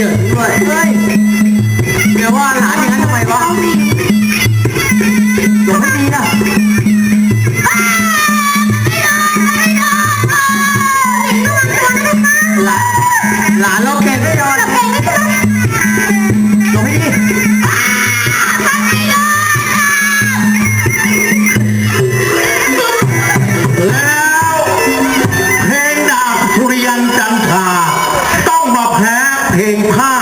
ยอะด้วยเฮ้ยเดี๋ยวว่าหลานอย่างนั้นทำไมวะอย่าไม่ดีนะหลานหลานเราเก่งไม่โดน เพลงผ้า